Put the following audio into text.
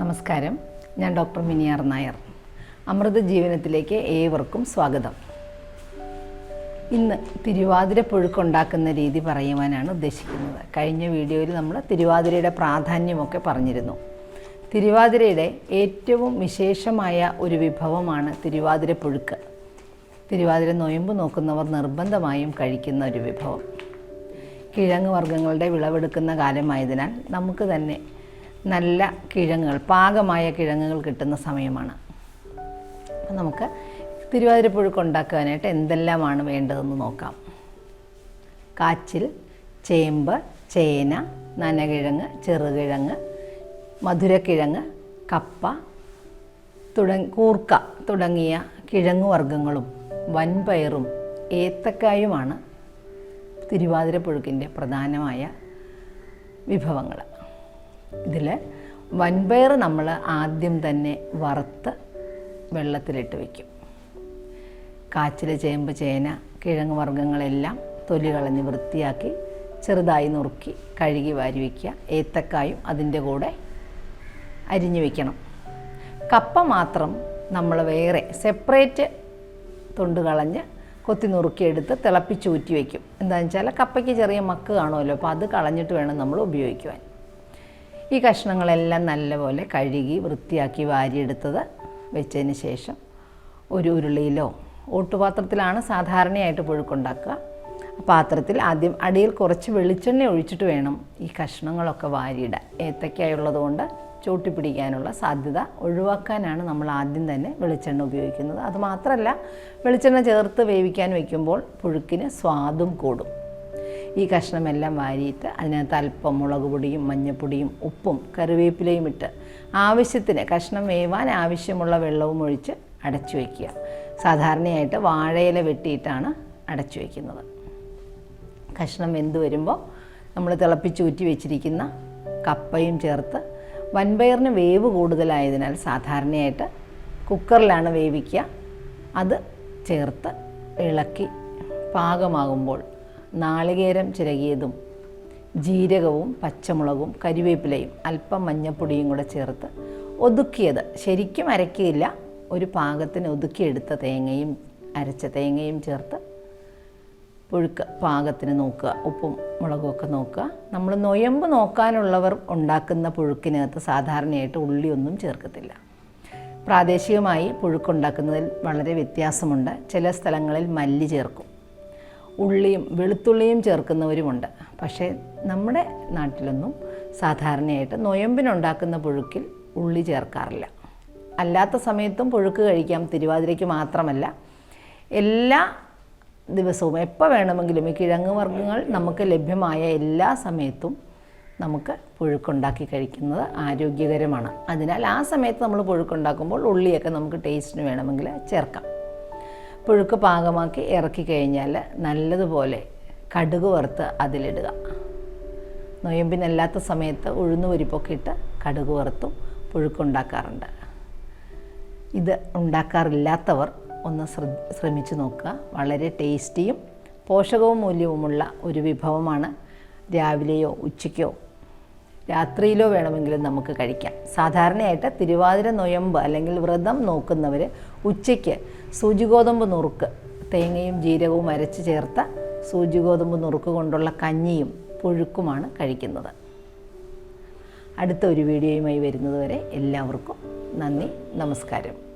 നമസ്കാരം. ഞാൻ ഡോക്ടർ മിനിയാർ നായർ. അമൃത ജീവനത്തിലേക്ക് ഏവർക്കും സ്വാഗതം. ഇന്ന് തിരുവാതിര പുഴുക്കുണ്ടാക്കുന്ന രീതി പറയുവാനാണ് ഉദ്ദേശിക്കുന്നത്. കഴിഞ്ഞ വീഡിയോയിൽ നമ്മൾ തിരുവാതിരയുടെ പ്രാധാന്യമൊക്കെ പറഞ്ഞിരുന്നു. തിരുവാതിരയുടെ ഏറ്റവും വിശേഷമായ ഒരു വിഭവമാണ് തിരുവാതിര പുഴുക്ക്. തിരുവാതിര നൊയമ്പ് നോക്കുന്നവർ നിർബന്ധമായും കഴിക്കുന്ന ഒരു വിഭവം. കിഴങ്ങ് വർഗങ്ങളുടെ വിളവെടുക്കുന്ന കാലമായതിനാൽ നമുക്ക് തന്നെ നല്ല കിഴങ്ങുകൾ പാകമായ കിഴങ്ങുകൾ കിട്ടുന്ന സമയമാണ്. അപ്പം നമുക്ക് തിരുവാതിരപ്പുഴുക്ക് ഉണ്ടാക്കാനായിട്ട് എന്തെല്ലാമാണ് വേണ്ടതെന്ന് നോക്കാം. കാച്ചിൽ ചേമ്പ് ചേന നനകിഴങ്ങ് ചെറുകിഴങ്ങ് മധുരക്കിഴങ്ങ് കപ്പ തുടങ്ങി കൂർക്ക തുടങ്ങിയ കിഴങ്ങ് വർഗങ്ങളും വൻപയറും ഏത്തക്കായുമാണ് തിരുവാതിരപ്പുഴുക്കിന്റെ പ്രധാനമായ വിഭവങ്ങൾ. ഇതിൽ വൻപയർ നമ്മൾ ആദ്യം തന്നെ വറുത്ത് വെള്ളത്തിലിട്ട് വയ്ക്കും കാച്ചിൽ ചേമ്പ് ചേന കിഴങ്ങ് വർഗങ്ങളെല്ലാം തൊലി കളഞ്ഞ് വൃത്തിയാക്കി ചെറുതായി നുറുക്കി കഴുകി വാരി വയ്ക്കുക ഏത്തക്കായും അതിന്റെ കൂടെ അരിഞ്ഞു വയ്ക്കണം കപ്പ മാത്രം നമ്മൾ വേറെ സെപ്പറേറ്റ് തൊണ്ട് കളഞ്ഞ് കൊത്തി നുറുക്കിയെടുത്ത് തിളപ്പിച്ചൂറ്റി വയ്ക്കും എന്താണെന്ന് വെച്ചാൽ കപ്പയ്ക്ക് ചെറിയ മക്ക് കാണുമല്ലോ അപ്പോൾ അത് കളഞ്ഞിട്ട് വേണം നമ്മൾ ഉപയോഗിക്കുവാൻ. ഈ കഷ്ണങ്ങളെല്ലാം നല്ലപോലെ കഴുകി വൃത്തിയാക്കി വാരിയെടുത്തത് വെച്ചതിന് ശേഷം ഒരു ഉരുളിയിലോ ഓട്ടുപാത്രത്തിലാണ് സാധാരണയായിട്ട് പുഴുക്കുണ്ടാക്കുക. പാത്രത്തിൽ ആദ്യം അടിയിൽ കുറച്ച് വെളിച്ചെണ്ണ ഒഴിച്ചിട്ട് വേണം ഈ കഷ്ണങ്ങളൊക്കെ വാരിയിടാൻ. ഏത്തക്കായുള്ളത് കൊണ്ട് ചൂട്ടി പിടിക്കാനുള്ള സാധ്യത ഒഴിവാക്കാനാണ് നമ്മൾ ആദ്യം തന്നെ വെളിച്ചെണ്ണ ഉപയോഗിക്കുന്നത്. അതുമാത്രമല്ല വെളിച്ചെണ്ണ ചേർത്ത് വേവിക്കാൻ വയ്ക്കുമ്പോൾ പുഴുക്കിന് സ്വാദും കൂടും. ഈ കഷ്ണമെല്ലാം വാരിയിട്ട് അതിനകത്ത് അല്പം മുളക് പൊടിയും മഞ്ഞൾപ്പൊടിയും ഉപ്പും കറിവേപ്പിലയും ഇട്ട് ആവശ്യത്തിന് കഷ്ണം വേവാൻ ആവശ്യമുള്ള വെള്ളവും ഒഴിച്ച് അടച്ചു വയ്ക്കുക സാധാരണയായിട്ട് വാഴയില വെട്ടിയിട്ടാണ് അടച്ചു വയ്ക്കുന്നത് കഷ്ണം വെന്ത് വരുമ്പോൾ നമ്മൾ തിളപ്പിച്ചൂറ്റി വെച്ചിരിക്കുന്ന കപ്പയും ചേർത്ത് വൻപയറിന് വേവ് കൂടുതലായതിനാൽ സാധാരണയായിട്ട് കുക്കറിലാണ് വേവിക്കുക. അത് ചേർത്ത് ഇളക്കി പാകമാകുമ്പോൾ നാളികേരം ചിരകിയതും ജീരകവും പച്ചമുളകും കരിവേപ്പിലയും അല്പം മഞ്ഞപ്പൊടിയും കൂടെ ചേർത്ത് ഒതുക്കിയത്. ശരിക്കും അരയ്ക്കില്ല ഒരു പാകത്തിന് ഒതുക്കിയെടുത്ത തേങ്ങയും അരച്ച തേങ്ങയും ചേർത്ത് പുഴുക്ക് പാകത്തിന് നോക്കുക ഉപ്പും മുളകും ഒക്കെ നോക്കുക. നമ്മൾ നൊയമ്പ് നോക്കാനുള്ളവർ ഉണ്ടാക്കുന്ന പുഴുക്കിനകത്ത് സാധാരണയായിട്ട് ഉള്ളിയൊന്നും ചേർക്കത്തില്ല. പ്രാദേശികമായി പുഴുക്കുണ്ടാക്കുന്നതിൽ വളരെ വ്യത്യാസമുണ്ട്. ചില സ്ഥലങ്ങളിൽ മല്ലി ചേർക്കും. ഉള്ളിയും വെളുത്തുള്ളിയും ചേർക്കുന്നവരുമുണ്ട്. പക്ഷേ നമ്മുടെ നാട്ടിലൊന്നും സാധാരണയായിട്ട് നൊയമ്പിനുണ്ടാക്കുന്ന പുഴുക്കിൽ ഉള്ളി ചേർക്കാറില്ല. അല്ലാത്ത സമയത്തും പുഴുക്ക് കഴിക്കാം തിരുവാതിരയ്ക്ക് മാത്രമല്ല. എല്ലാ ദിവസവും എപ്പോൾ വേണമെങ്കിലും ഈ കിഴങ്ങ് വർഗങ്ങൾ നമുക്ക് ലഭ്യമായ എല്ലാ സമയത്തും നമുക്ക് പുഴുക്കുണ്ടാക്കി കഴിക്കുന്നത് ആരോഗ്യകരമാണ്. അതിനാൽ ആ സമയത്ത് നമ്മൾ പുഴുക്കുണ്ടാക്കുമ്പോൾ ഉള്ളിയൊക്കെ നമുക്ക് ടേസ്റ്റിന് വേണമെങ്കിൽ ചേർക്കാം. പുഴുക്ക് പാകമാക്കി ഇറക്കി കഴിഞ്ഞാൽ നല്ലതുപോലെ കടുക് വറുത്ത് അതിലിടുക. നൊയമ്പിനല്ലാത്ത സമയത്ത് ഉഴുന്നുപരിപ്പൊക്കെ ഇട്ട് കടുക് വറുത്തും പുഴുക്കുണ്ടാക്കാറുണ്ട് ഇത് ഉണ്ടാക്കാറില്ലാത്തവർ ഒന്ന് ശ്രമിച്ചു നോക്കുക. വളരെ ടേസ്റ്റിയും പോഷകവും മൂല്യവുമുള്ള ഒരു വിഭവമാണ് രാവിലെയോ ഉച്ചയ്ക്കോ രാത്രിയിലോ വേണമെങ്കിലും നമുക്ക് കഴിക്കാം. സാധാരണയായിട്ട് തിരുവാതിര നൊയമ്പ് അല്ലെങ്കിൽ വ്രതം നോക്കുന്നവർ ഉച്ചയ്ക്ക് സൂചിഗോതമ്പ് നുറുക്ക്. തേങ്ങയും ജീരകവും അരച്ച് ചേർത്ത സൂചിഗോതമ്പ് നുറുക്ക് കൊണ്ടുള്ള കഞ്ഞിയും പുഴുക്കുമാണ് കഴിക്കുന്നത്. അടുത്ത ഒരു വീഡിയോയുമായി വരുന്നതുവരെ എല്ലാവർക്കും നന്ദി നമസ്കാരം.